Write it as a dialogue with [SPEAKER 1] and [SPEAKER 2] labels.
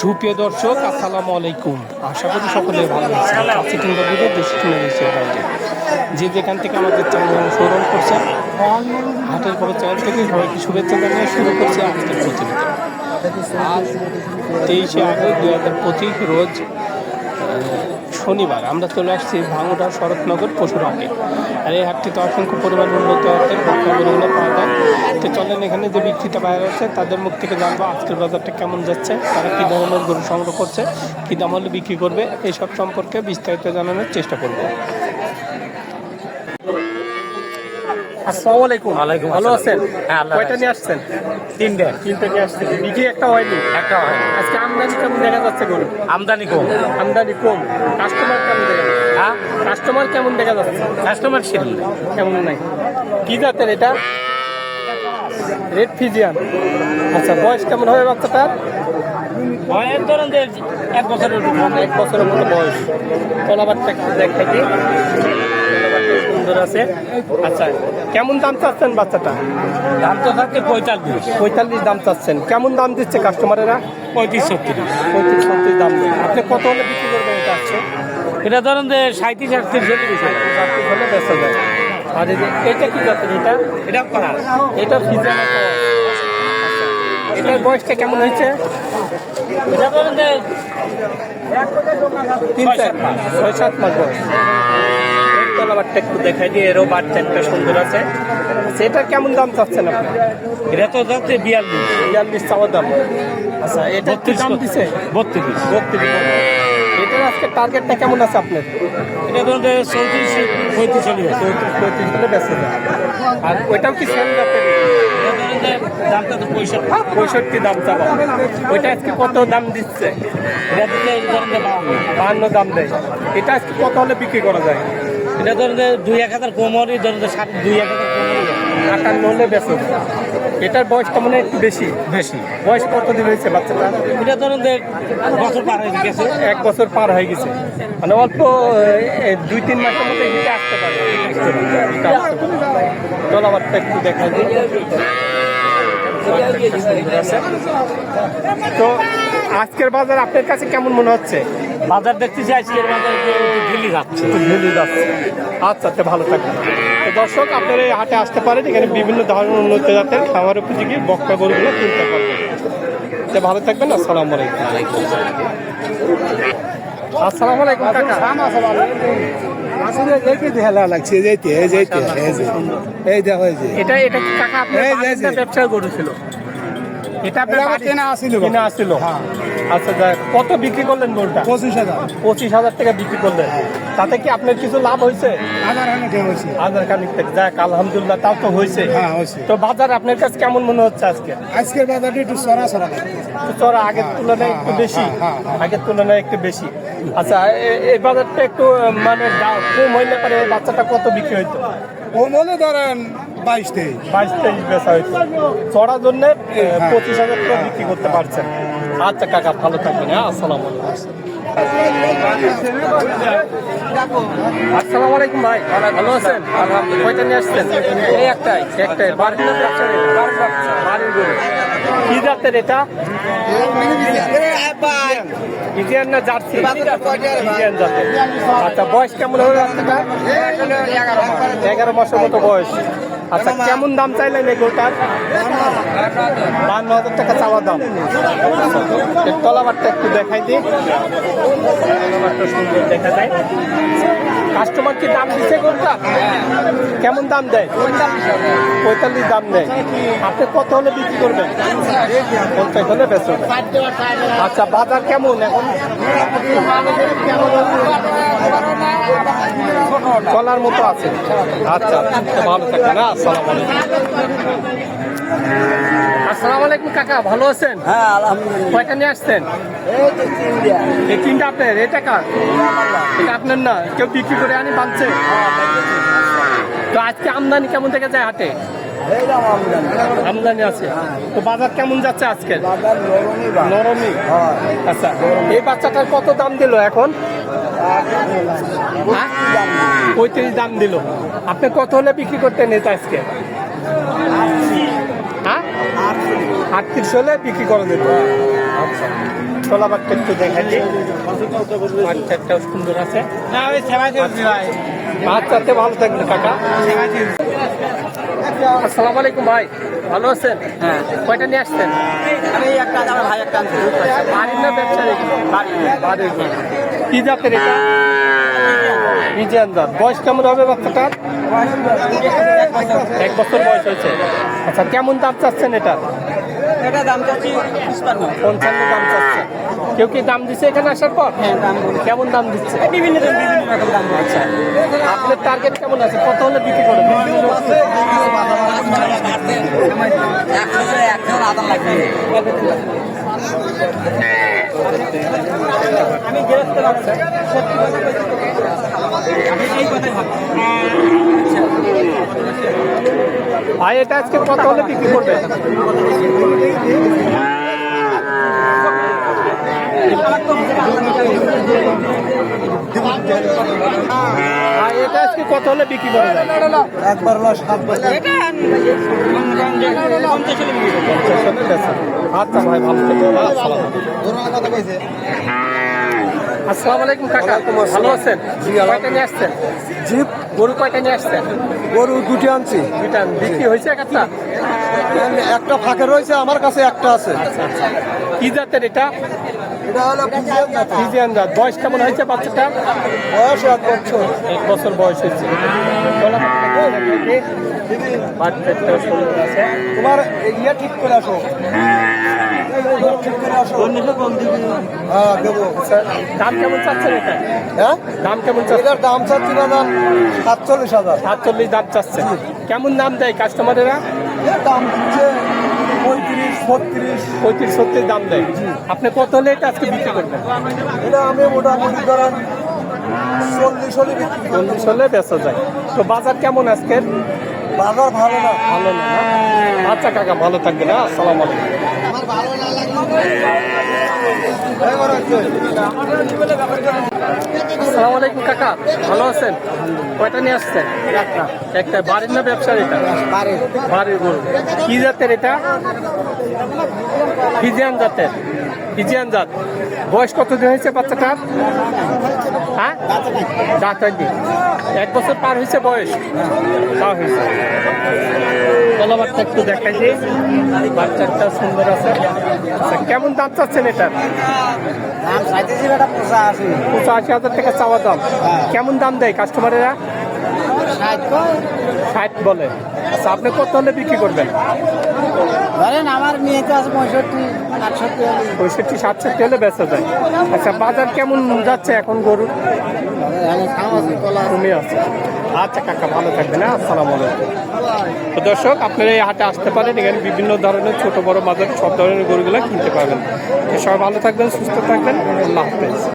[SPEAKER 1] সুপ্রিয় দর্শক, আসসালামু আলাইকুম। আশা করি সকলে ভালো আছেন। কিংবা দূরে দেশে কিংবা দেশের যে যেখান থেকে আমাদের চ্যানেল অনুসরণ করছেন, হাটের খবর চ্যানেল থেকে সবাইকে শুভেচ্ছা জানিয়ে শুরু করছে আজকের প্রতিযোগিতা আজ তেইশে আগস্ট দু হাজার পঁচিশ রোজ শনিবার। আমরা চলে আসছি ভাঙুটা শরৎনগর পশুর হাটে আর এই হাটটিতে অসংখ্য পরিমাণ উন্নত হচ্ছে ভক্তগুলো পাওয়া যায়। তো চলেন এখানে যে বিক্রিটা বাইরে আছে তাদের মুখ থেকে জানব আজকের বাজারটা কেমন যাচ্ছে, তারা কী ধরনের গরু সংগ্রহ করছে, কী দাম হলে বিক্রি করবে এইসব সম্পর্কে বিস্তারিত জানানোর চেষ্টা করব। আসসালামু আলাইকুম।
[SPEAKER 2] ওয়ালাইকুম
[SPEAKER 1] ভালো আছেন?
[SPEAKER 2] হ্যাঁ, আল্লাহ
[SPEAKER 1] কয়টা নিয়ে আসছেন?
[SPEAKER 2] তিনটে।
[SPEAKER 1] তিনটে নিয়ে আসছেন। বিক্রি একটা হয়নি?
[SPEAKER 2] একটা হয়।
[SPEAKER 1] আজকে আমদানি কেমন দেখা যাচ্ছে গরু
[SPEAKER 2] আমদানি কম।
[SPEAKER 1] আমদানি কম। কাস্টমার কেমন দেখা
[SPEAKER 2] হ্যাঁ?
[SPEAKER 1] কাস্টমার কেমন দেখা যাচ্ছে?
[SPEAKER 2] কাস্টমার ছিল
[SPEAKER 1] কেমন নাই? কি জাতের এটা? রেড ফিজিয়ান আচ্ছা বয়স কেমন হবে বাচ্চাটার?
[SPEAKER 2] বয়ের ধরেন যে এক বছরের
[SPEAKER 1] এক বছরের মতো বয়স। তলাবারটা দিই। তলাবারটা সুন্দর আছে। আচ্ছা কেমন দাম চাচ্ছেন বাচ্চাটা?
[SPEAKER 2] দাম তো থাকতে পঁয়তাল্লিশ।
[SPEAKER 1] পঁয়তাল্লিশ দাম চাচ্ছেন। কেমন দাম দিচ্ছে কাস্টমারেরা
[SPEAKER 2] পঁয়ত্রিশ ছত্রিশ।
[SPEAKER 1] পঁয়ত্রিশ ছত্রিশ দাম আপনি কত হলে বিক্রি করবেন এটা আছে
[SPEAKER 2] এটা ধরেন যে সাঁত্রিশ আটত্রিশ হলে বেশি হয়।
[SPEAKER 1] হলে বেচা যায়। আর এটা কি জাতের এটা?
[SPEAKER 2] এটা করা
[SPEAKER 1] এটা ফিজিয়ান এটার বয়সটা কেমন হয়েছে?
[SPEAKER 2] এটা ধরেন যে
[SPEAKER 1] তিন চার
[SPEAKER 2] মাস।
[SPEAKER 1] ছয় সাত মাস বয়স। তলাবারটা একটু দেখাই দিয়ে এরও বাচ্চা একটা সুন্দর আছে। সেটা কেমন দাম চাচ্ছেন আপনি?
[SPEAKER 2] এটা তো যাচ্ছে বিয়াল্লিশ।
[SPEAKER 1] বিয়াল্লিশ চাওয়ার দাম। আচ্ছা এটা দাম দিছে?
[SPEAKER 2] বত্রিশ।
[SPEAKER 1] বত্রিশ। এটার আজকে টার্গেটটা কেমন আছে আপনার?
[SPEAKER 2] এটা ধরেন চৌত্রিশ পঁয়ত্রিশ
[SPEAKER 1] চৌত্রিশ পঁয়ত্রিশ হলে বেঁচে যায় আর ওইটাও কি সেম
[SPEAKER 2] যে দামটা তো পঁয়ষট্টি।
[SPEAKER 1] পঁয়ষট্টি দাম চাওয়া। ওইটা আজকে কত দাম দিচ্ছে। বাহান্ন দাম দেয়। এটা আজকে কত হলে বিক্রি করা যায়?
[SPEAKER 2] এটা ধরেন দুই এক হাজার কমরই ধরেন সাত দুই এক হাজার কমরই
[SPEAKER 1] আটান্ন হলে বেঁচে। যায় এটার বয়সটা মনে একটু বেশি।
[SPEAKER 2] বেশি।
[SPEAKER 1] বয়স কত দিন হয়েছে বাচ্চাটা
[SPEAKER 2] এটা ধরেন যে বছর পার হয়ে গেছে।
[SPEAKER 1] এক বছর পার হয়ে গেছে। মানে অল্প দুই তিন মাসের মধ্যে হিটে আসতে পারে। আসতে একটু দেখা দিই। তো আজকের বাজার আপনার কাছে কেমন মনে হচ্ছে?
[SPEAKER 2] বাজার দেখতেছি আজকের বাজার দিল্লি যাচ্ছে।
[SPEAKER 1] ঢিলি যাচ্ছে। আচ্ছা আচ্ছা ভালো থাকবেন। তো দর্শক আপনারা এই হাটে আসতে পারেন। এখানে বিভিন্ন ধরনের উন্নত জাতের খাবার উপযোগী বক্কা গরুগুলো কিনতে পারবেন। তো ভালো থাকবেন। আসসালামু আলাইকুম। আসসালামু আলাইকুম কাকা।
[SPEAKER 3] আসলে দেখি হেলা লাগছে যেতে এই যেতে এই দেখো
[SPEAKER 1] এটা এটা কাকা আপনার
[SPEAKER 3] এই যে,
[SPEAKER 1] বাড়ির
[SPEAKER 3] এই যে।
[SPEAKER 1] না ব্যবসায় গরু ছিল? এটা আপনার
[SPEAKER 3] কেনা আছিল
[SPEAKER 1] কেনা আসছিল
[SPEAKER 3] হ্যাঁ।
[SPEAKER 1] আচ্ছা যাক কত বিক্রি করলেন গরুটা?
[SPEAKER 3] পঁচিশ হাজার।
[SPEAKER 1] পঁচিশ হাজার টাকা বিক্রি করলেন। তাতে কি আপনার কিছু লাভ হয়েছে?
[SPEAKER 3] হাজার
[SPEAKER 1] খানিক থেকে যাক আলহামদুলিল্লাহ তাও তো হয়েছে।
[SPEAKER 3] হ্যাঁ হয়েছে।
[SPEAKER 1] তো বাজার আপনার কাছে কেমন মনে হচ্ছে আজকে?
[SPEAKER 3] আজকের বাজারটা একটু লাগছে।
[SPEAKER 1] একটু চড়া আগের তুলনায় একটু
[SPEAKER 3] হ্যাঁ,
[SPEAKER 1] বেশি।
[SPEAKER 3] হ্যাঁ, হ্যাঁ।
[SPEAKER 1] আগের তুলনায় একটু বেশি। আচ্ছা এই বাজারটা একটু মানে কম হইলে পারে বাচ্চাটা কত বিক্রি হইতো?
[SPEAKER 3] ও মনে ধরেন বাইশ তেইশ।
[SPEAKER 1] বাইশ তেইশ বেচা হইতো। চড়ার জন্য
[SPEAKER 3] হ্যাঁ।
[SPEAKER 1] পঁচিশ হাজার টাকা বিক্রি করতে পারছেন। আচ্ছা কাকা, ভালো থাকবেন হ্যাঁ? আসসালাম আসসালামু আলাইকুম, ভাই। ভালো আছেন? কয়টা নিয়ে আসছেন? এই একটাই একটাই। বাড়ির বাড়ির কি এটা? জার্সি? আচ্ছা বয়স কেমন হবে এগারো মাসের মতো বয়স। আচ্ছা কেমন দাম চাইলেন এই গরুটার? বান্ন হাজার টাকা চাওয়া দাম। তলাবারটা একটু দেখাই দিই। দেখা যায়। কাস্টমার কি দাম দিচ্ছে গরুটা? কেমন দাম দেয়? পঁয়তাল্লিশ দাম দেয়। আপনি কত হলে বিক্রি করবেন? পঞ্চাশ হলে বেচবেন আচ্ছা বাজার কেমন এখন? চলার মতো আছে। আচ্ছা ভালো থাকবেন হ্যাঁ আসসালামু আলাইকুম। আসসালামু আলাইকুম কাকা ভালো আছেন?
[SPEAKER 3] হ্যাঁ আলহামদুলিল্লাহ।
[SPEAKER 1] কয়টা নিয়ে আসছেন? এই তিনটা। আপনার এটা কার? এটা আপনার না কেউ বিক্রি করে আনি বাঁধছে। তো আজকে আমদানি কেমন থেকে যায় হাটে? আমদানি। আছে। তো বাজার কেমন যাচ্ছে আজকে নরমই আচ্ছা এই বাচ্চাটার কত দাম দিল এখন? হ্যাঁ? পঁয়ত্রিশ দাম দিল। আপনি কত হলে বিক্রি করতেন এটা আজকে? হ্যাঁ? আটত্রিশ হলে বিক্রি করে আচ্ছা। তোলা বাচ্চা একটু দেখাচ্ছি বাচ্চাটাও সুন্দর আছে। বাচ্চাতে ভালো থাকবে কাকা। আসসালামু আলাইকুম ভাই। ভালো আছেন? হ্যাঁ। কয়টা নিয়ে আসছেন?
[SPEAKER 2] আমি একটা আমার ভাই একটা
[SPEAKER 1] বাড়ির না ব্যবসায়ী? বাড়ির। কি জাতের এটা বিজিয়ান জাত বয়স কেমন হবে বাচ্চাটার এক বছর বয়স হয়েছে আচ্ছা কেমন দাম চাচ্ছেন এটা
[SPEAKER 2] এটা দাম চাচ্ছি
[SPEAKER 1] পঞ্চান্ন দাম চাচ্ছে কেউ কি দাম দিচ্ছে এখানে আসার পর
[SPEAKER 2] হ্যাঁ, দাম
[SPEAKER 1] কেমন দাম দিচ্ছে
[SPEAKER 2] বিভিন্ন বিভিন্ন রকম দাম
[SPEAKER 1] আচ্ছা আপনার টার্গেট কেমন আছে কত হলে বিক্রি
[SPEAKER 2] একজন আদান লাগবে আমি গেরস্ত লাগছে আমি এই কথাই
[SPEAKER 1] ভাই এটা আজকে কত হলে বিক্রি করবেন ভাই এটা আজকে কত হলে বিক্রি করবেন
[SPEAKER 3] একবার লস হাত
[SPEAKER 1] আচ্ছা ভাই ভালো। আসসালাম। আলাইকুম কাকা। ভালো আছেন? কয়টা নিয়ে আসছেন?
[SPEAKER 3] জিপ
[SPEAKER 1] গরু কয়টা নিয়ে আসছেন?
[SPEAKER 3] গরু দুটি আনছি।
[SPEAKER 1] দুইটা বিক্রি হয়েছে একটা?
[SPEAKER 3] একটা ফাঁকে রয়েছে আমার কাছে একটা আছে।
[SPEAKER 1] কি জাতের এটা?
[SPEAKER 3] এটা হলো ফিজিয়ান জাত।
[SPEAKER 1] বয়স কেমন হয়েছে বাচ্চাটা?
[SPEAKER 3] বয়স এক বছর।
[SPEAKER 1] এক বছর বয়স হয়েছে। সুন্দর আছে
[SPEAKER 3] তোমার ইয়ে ঠিক করে আসো। ঠিক করে আসো হ্যাঁ দেবো।
[SPEAKER 1] দাম কেমন চাচ্ছেন এটা?
[SPEAKER 3] হ্যাঁ?
[SPEAKER 1] দাম কেমন
[SPEAKER 3] এটার দাম চাচ্ছি না দাম সাতচল্লিশ হাজার।
[SPEAKER 1] সাতচল্লিশ দাম চাচ্ছে। কেমন দাম দেয় কাস্টমারেরা
[SPEAKER 3] দাম দিচ্ছে পঁয়ত্রিশ ছত্রিশ।
[SPEAKER 1] পঁয়ত্রিশ দাম দেয়। আপনি কত হলে এটা আজকে বিক্রি করবেন?
[SPEAKER 3] এটা আমি মোটামুটি ধরেন চল্লিশ হলে বিক্রি
[SPEAKER 1] চল্লিশ হলে বেচা যায়। তো বাজার কেমন আজকের?
[SPEAKER 3] বাজার ভালো না
[SPEAKER 1] ভালো না না? আচ্ছা কাকা, ভালো থাকবেন হ্যাঁ আসসালামু আলাইকুম। আসসালামু আলাইকুম কাকা, ভালো আছেন? কয়টা নিয়ে আসছেন? একটা একটা বাড়ির না ব্যবসার এটা বাড়ির গরু। কি জাতের এটা? ফিজিয়ান জাতের। ফিজিয়ান জাত। বয়স কতদিন হয়েছে বাচ্চাটার? হ্যাঁ? দাঁত হয়নি এক বছর পার হয়েছে বয়স। তা হয়েছে। তলাবারটা একটু দেখাই দিই বাচ্চাটা সুন্দর আছে। আচ্ছা কেমন দাম চাচ্ছেন এটার? পঁচাশি। হাজার টাকা চাওয়া দাম। কেমন দাম দেয় কাস্টমারেরা ষাট বলে। আচ্ছা আপনি কত হলে বিক্রি করবেন?
[SPEAKER 2] ধরেন আমার মেয়েতে আছে পঁয়ষট্টি আটষট্টি
[SPEAKER 1] পঁয়ষট্টি সাতষট্টি হলে বেচা যায়। আচ্ছা বাজার কেমন যাচ্ছে এখন গরু? কমে আছে। আচ্ছা কাকা ভালো থাকবেন হ্যাঁ আসসালামু আলাইকুম। তো দর্শক আপনারা এই হাটে আসতে পারেন এখানে বিভিন্ন ধরনের ছোট বড় বাজার সব ধরনের গরুগুলো কিনতে পারবেন। তো সবাই ভালো থাকবেন সুস্থ থাকবেন আল্লাহ হাফেজ।